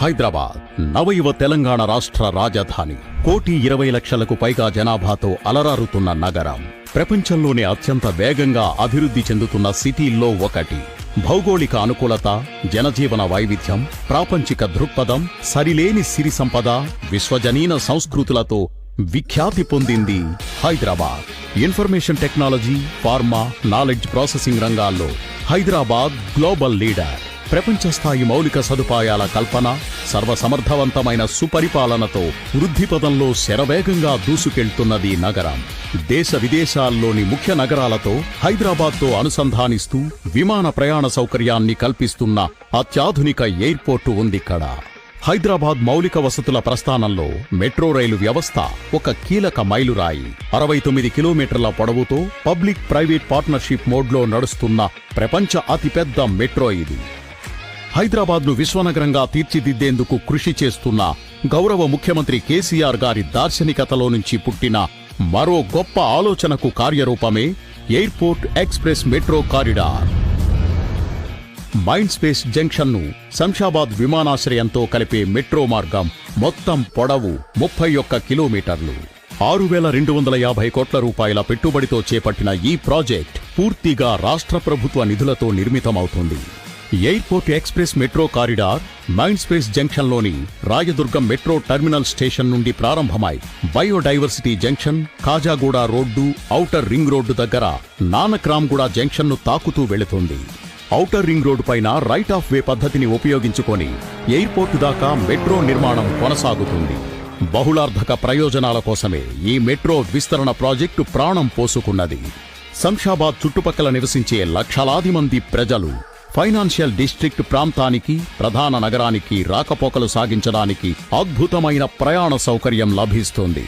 హైదరాబాద్ నవయువ తెలంగాణ రాష్ట్ర రాజధాని. కోటి ఇరవై లక్షలకు పైగా జనాభాతో అలరారుతున్న నగరం. ప్రపంచంలోనే అత్యంత వేగంగా అభివృద్ధి చెందుతున్న సిటీల్లో ఒకటి. భౌగోళిక అనుకూలత జనజీవన వైవిధ్యం ప్రాపంచిక దృక్పథం సరిలేని సిరి సంపద విశ్వజనీన సంస్కృతులతో విఖ్యాతి పొందింది Hyderabad. Information technology pharma knowledge processing రంగాల్లో హైదరాబాద్ గ్లోబల్ లీడర్. ప్రపంచ స్థాయి మౌలిక సదుపాయాల కల్పన సర్వసమర్థవంతమైన సుపరిపాలనతో వృద్ధి పదంలో శరవేగంగా దూసుకెళ్తున్నది నగరం. దేశ విదేశాల్లోని ముఖ్య నగరాలతో హైదరాబాద్తో అనుసంధానిస్తూ విమాన ప్రయాణ సౌకర్యాన్ని కల్పిస్తున్న అత్యాధునిక ఎయిర్పోర్టు ఉందిక్కడ. హైదరాబాద్ మౌలిక వసతుల ప్రస్థానంలో మెట్రో రైలు వ్యవస్థ ఒక కీలక మైలురాయి. అరవై తొమ్మిది కిలోమీటర్ల పొడవుతో పబ్లిక్ ప్రైవేట్ పార్ట్నర్షిప్ మోడ్లో నడుస్తున్న ప్రపంచ అతిపెద్ద మెట్రో ఇది. హైదరాబాద్ను విశ్వనగరంగా తీర్చిదిద్దేందుకు కృషి చేస్తున్న గౌరవ ముఖ్యమంత్రి కేసీఆర్ గారి దార్శనికతలో నుంచి పుట్టిన మరో గొప్ప ఆలోచనకు కార్యరూపమే airport express metro corridor. Mind space జంక్షన్ను Shamshabad విమానాశ్రయంతో కలిపే మెట్రో మార్గం మొత్తం పొడవు ముప్పై ఒక్క కిలోమీటర్లు. ఆరు వేల రెండు వందల యాభై కోట్ల రూపాయల పెట్టుబడితో చేపట్టిన ఈ ప్రాజెక్ట్ పూర్తిగా రాష్ట్ర ప్రభుత్వ నిధులతో నిర్మితమవుతుంది. Airport express metro corridor mind space జంక్షన్లోని Rayadurgam metro terminal station నుండి ప్రారంభమై biodiversity junction Kajaguda road outer ring road దగ్గర నానక్రామ్గూడ జంక్షన్ను తాకుతూ వెళుతుంది. ఔటర్ రింగ్ రోడ్డు పైన రైట్ ఆఫ్ వే పద్ధతిని ఉపయోగించుకొని ఎయిర్పోర్టు దాకా మెట్రో నిర్మాణం కొనసాగుతుంది. బహుళార్థక ప్రయోజనాల కోసమే ఈ మెట్రో విస్తరణ ప్రాజెక్టు ప్రాణం పోసుకున్నది. శంషాబాద్ చుట్టుపక్కల నివసించే లక్షలాది మంది ప్రజలు ఫైనాన్షియల్ డిస్ట్రిక్ట్ ప్రాంతానికి ప్రధాన నగరానికి రాకపోకలు సాగించడానికి అద్భుతమైన ప్రయాణ సౌకర్యం లభిస్తుంది.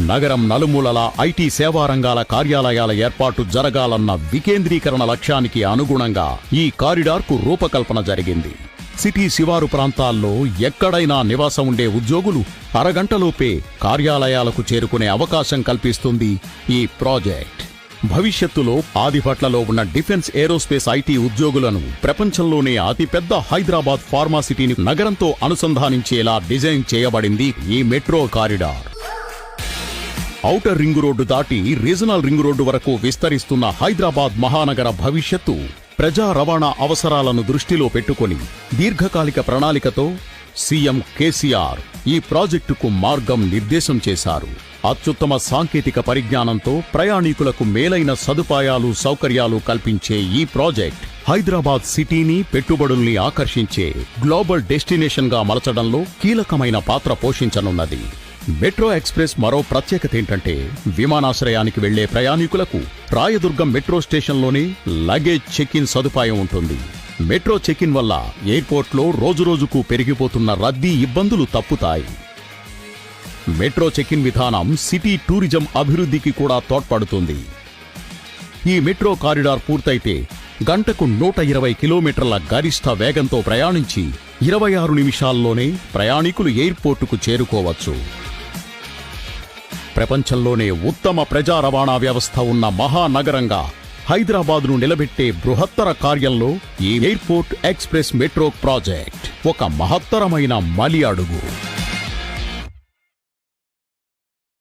నగరం నలుమూలల ఐటీ సేవా రంగాల కార్యాలయాల ఏర్పాటు జరగాలన్న వికేంద్రీకరణ లక్ష్యానికి అనుగుణంగా ఈ కారిడార్కు రూపకల్పన జరిగింది. సిటీ శివారు ప్రాంతాల్లో ఎక్కడైనా నివాసం ఉండే ఉద్యోగులు అరగంటలోపే కార్యాలయాలకు చేరుకునే అవకాశం కల్పిస్తుంది ఈ ప్రాజెక్ట్. భవిష్యత్తులో ఆదిపట్లలో ఉన్న డిఫెన్స్ ఏరోస్పేస్ ఐటీ ఉద్యోగులను ప్రపంచంలోనే అతిపెద్ద హైదరాబాద్ ఫార్మాసిటీని నగరంతో అనుసంధానించేలా డిజైన్ చేయబడింది ఈ metro corridor. Outer ring road దాటి రీజనల్ రింగ్ రోడ్డు వరకు విస్తరిస్తున్న హైదరాబాద్ మహానగర భవిష్యత్తు ప్రజా రవాణా అవసరాలను దృష్టిలో పెట్టుకొని దీర్ఘకాలిక ప్రణాళికతో సీఎం కేసీఆర్ ఈ ప్రాజెక్టుకు మార్గం నిర్దేశం చేశారు. అత్యుత్తమ సాంకేతిక పరిజ్ఞానంతో ప్రయాణికులకు మేలైన సదుపాయాలు సౌకర్యాలు కల్పించే ఈ ప్రాజెక్ట్ హైదరాబాద్ సిటీని పెట్టుబడుల్ని ఆకర్షించే గ్లోబల్ డెస్టినేషన్గా మలచడంలో కీలకమైన పాత్ర పోషించనున్నది. మెట్రో ఎక్స్ప్రెస్ మరో ప్రత్యేకత ఏంటంటే విమానాశ్రయానికి వెళ్ళే ప్రయాణికులకు రాయదుర్గం మెట్రో స్టేషన్లోనే లగేజ్ చెక్ ఇన్ సదుపాయం ఉంటుంది. మెట్రో చెక్ ఇన్ వల్ల ఎయిర్పోర్ట్లో రోజురోజుకు పెరిగిపోతున్న రద్దీ ఇబ్బందులు తప్పుతాయి. మెట్రో చెక్ ఇన్ విధానం సిటీ టూరిజం అభివృద్ధికి కూడా తోడ్పడుతుంది. ఈ మెట్రో కారిడార్ పూర్తయితే గంటకు నూట ఇరవై కిలోమీటర్ల గరిష్ట వేగంతో ప్రయాణించి ఇరవై ఆరు నిమిషాల్లోనే ప్రయాణికులు ఎయిర్పోర్టుకు చేరుకోవచ్చు. ప్రపంచంలోనే ఉత్తమ ప్రజా రవాణా వ్యవస్థ ఉన్న మహానగరంగా హైదరాబాద్ను నిలబెట్టే బృహత్తర కార్యంలో ఈ ఎయిర్పోర్ట్ ఎక్స్ప్రెస్ మెట్రో ప్రాజెక్ట్ ఒక మహత్తరమైన మలి అడుగు.